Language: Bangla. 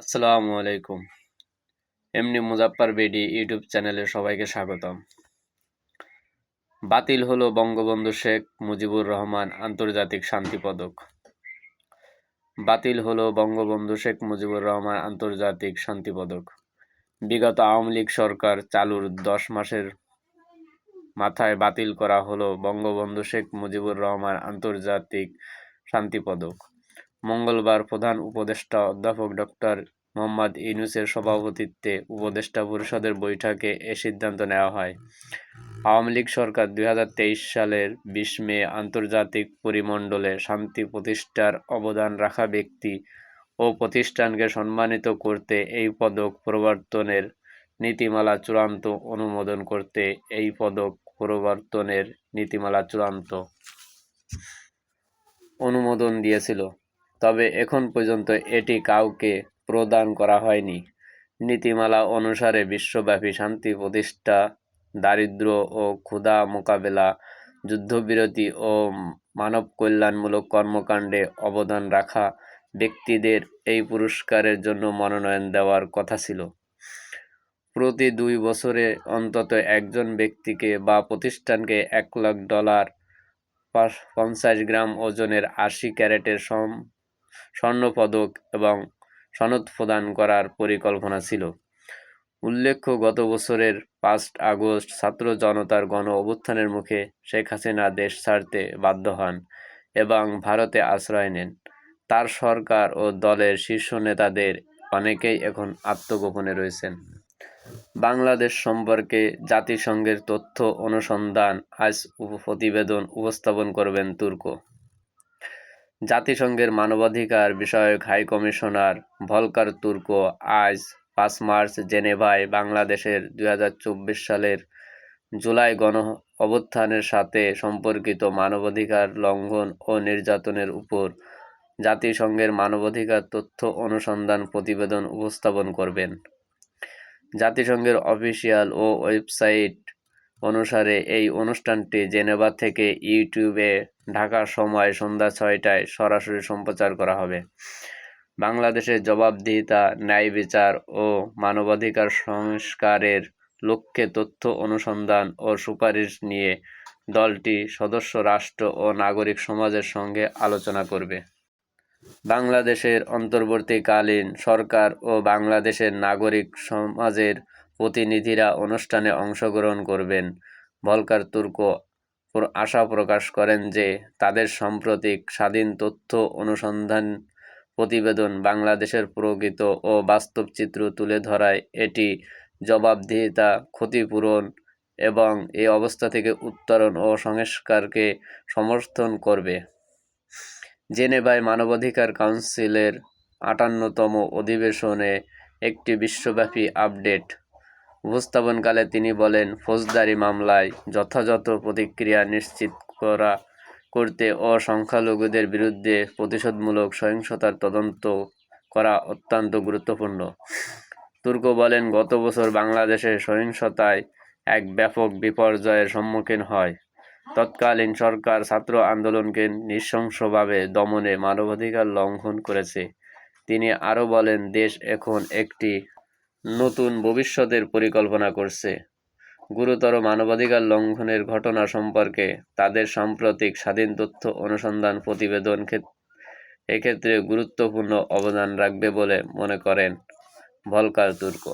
আসসালামু আলাইকুম। এমনি মুজাফফর বেডি ইউটিউব চ্যানেলে সবাইকে স্বাগতম। বাতিল হলো বঙ্গবন্ধু শেখ মুজিবুর রহমান আন্তর্জাতিক শান্তি পদক। বাতিল হলো বঙ্গবন্ধু শেখ মুজিবুর রহমান আন্তর্জাতিক শান্তি পদক। বিগত আওয়ামী লীগ সরকার চালুর দশ মাসের মাথায় বাতিল করা হলো বঙ্গবন্ধু শেখ মুজিবুর রহমান আন্তর্জাতিক শান্তি পদক। মঙ্গলবার প্রধান উপদেষ্টা অধ্যাপক ডক্টর মোহাম্মদ ইউনূসের সভাপতিত্বে উপদেষ্টা পরিষদের বৈঠকে এ সিদ্ধান্ত নেওয়া হয়। আওয়ামী লীগ সরকার দুই হাজার তেইশ সালের বিশ মে আন্তর্জাতিক পরিমণ্ডলে শান্তি প্রতিষ্ঠার অবদান রাখা ব্যক্তি ও প্রতিষ্ঠানকে সম্মানিত করতে এই পদক প্রবর্তনের নীতিমালা চূড়ান্ত অনুমোদন করতে এই পদক প্রবর্তনের নীতিমালা চূড়ান্ত অনুমোদন দিয়েছিল। তবে এখন পর্যন্ত এটি কাউকে প্রদান করা হয়নি। নীতিমালা অনুসারে বিশ্বব্যাপী শান্তি প্রতিষ্ঠা দারিদ্র ও ক্ষুধা মোকাবেলা, যুদ্ধবিরতি ও মানব কল্যাণমূলক কর্মকাণ্ডে অবদান রাখা ব্যক্তিদের এই পুরস্কারের জন্য মনোনয়ন দেওয়ার কথা ছিল। প্রতি দুই বছরে অন্তত একজন ব্যক্তিকে বা প্রতিষ্ঠানকে এক লাখ ডলার পঞ্চাশ গ্রাম ওজনের আশি ক্যারেটের সম স্বর্ণপদক এবং সনদ প্রদান করার পরিকল্পনা ছিল। উল্লেখ্য, গত বছরের পাঁচ আগস্ট ছাত্র জনতার গণ অভ্যুত্থানের মুখে শেখ হাসিনা দেশ ছাড়তে বাধ্য হন এবং ভারতে আশ্রয় নেন। তার সরকার ও দলের শীর্ষ নেতাদের অনেকেই এখন আত্মগোপনে রয়েছেন। বাংলাদেশ সম্পর্কে জাতিসংঘের তথ্য অনুসন্ধান আজ প্রতিবেদন উপস্থাপন করবেন তুর্ক। জাতিসংঘের মানবাধিকার বিষয়ক হাই কমিশনার ভলকার তুর্ক আজ পাঁচ মার্চ জেনেভায় বাংলাদেশের দুই হাজার চব্বিশ সালের জুলাই গণ অভ্যুত্থানের সাথে সম্পর্কিত মানবাধিকার লঙ্ঘন ও নির্যাতনের উপর জাতিসংঘের মানবাধিকার তথ্য অনুসন্ধান প্রতিবেদন উপস্থাপন করবেন। জাতিসংঘের অফিসিয়াল ও ওয়েবসাইট অনুসারে এই অনুষ্ঠানটি জেনেভা থেকে ইউটিউবে ঢাকার সময় সন্ধ্যা ছয়টায় সরাসরি সম্প্রচার করা হবে। বাংলাদেশের জবাবদিহিতা, ন্যায় বিচার ও মানবাধিকার সংস্কারের লক্ষ্যে তথ্য অনুসন্ধান ও সুপারিশ নিয়ে দলটি সদস্য, রাষ্ট্র ও নাগরিক সমাজের সঙ্গে আলোচনা করবে। বাংলাদেশের অন্তর্বর্তীকালীন সরকার ও বাংলাদেশের নাগরিক সমাজের প্রতিনিধিরা অনুষ্ঠানে অংশগ্রহণ করবেন। ভলকার তুর্ক আশা প্রকাশ করেন যে তাদের সাম্প্রতিক স্বাধীন তথ্য অনুসন্ধান প্রতিবেদন বাংলাদেশের প্রকৃত ও বাস্তব চিত্র তুলে ধরায় এটি জবাবদিহিতা ক্ষতিপূরণ এবং এই অবস্থা থেকে উত্তরণ ও সংস্কারকে সমর্থন করবে। জেনেভায় মানবাধিকার কাউন্সিলের আটান্নতম অধিবেশনে একটি বিশ্বব্যাপী আপডেট উপস্থাপনকালে তিনি বলেন, ফৌজদারি মামলায় যথাযথ প্রতিক্রিয়া নিশ্চিত করা, করতে ও সংখ্যালঘুদের বিরুদ্ধে প্রতিশোধমূলক সহিংসতার তদন্ত করা অত্যন্ত গুরুত্বপূর্ণ। তুর্ক বলেন, গত বছর বাংলাদেশে সহিংসতায় এক ব্যাপক বিপর্যয়ের সম্মুখীন হয়। তৎকালীন সরকার ছাত্র আন্দোলনকে নৃশংসভাবে দমনে মানবাধিকার লঙ্ঘন করেছে। তিনি আরও বলেন, দেশ এখন একটি নতুন ভবিষ্যতের পরিকল্পনা করছে। গুরুতর মানবাধিকার লঙ্ঘনের ঘটনা সম্পর্কে তাদের সাম্প্রতিক স্বাধীন তথ্য অনুসন্ধান প্রতিবেদন এক্ষেত্রে গুরুত্বপূর্ণ অবদান রাখবে বলে মনে করেন ভলকার তুর্ক।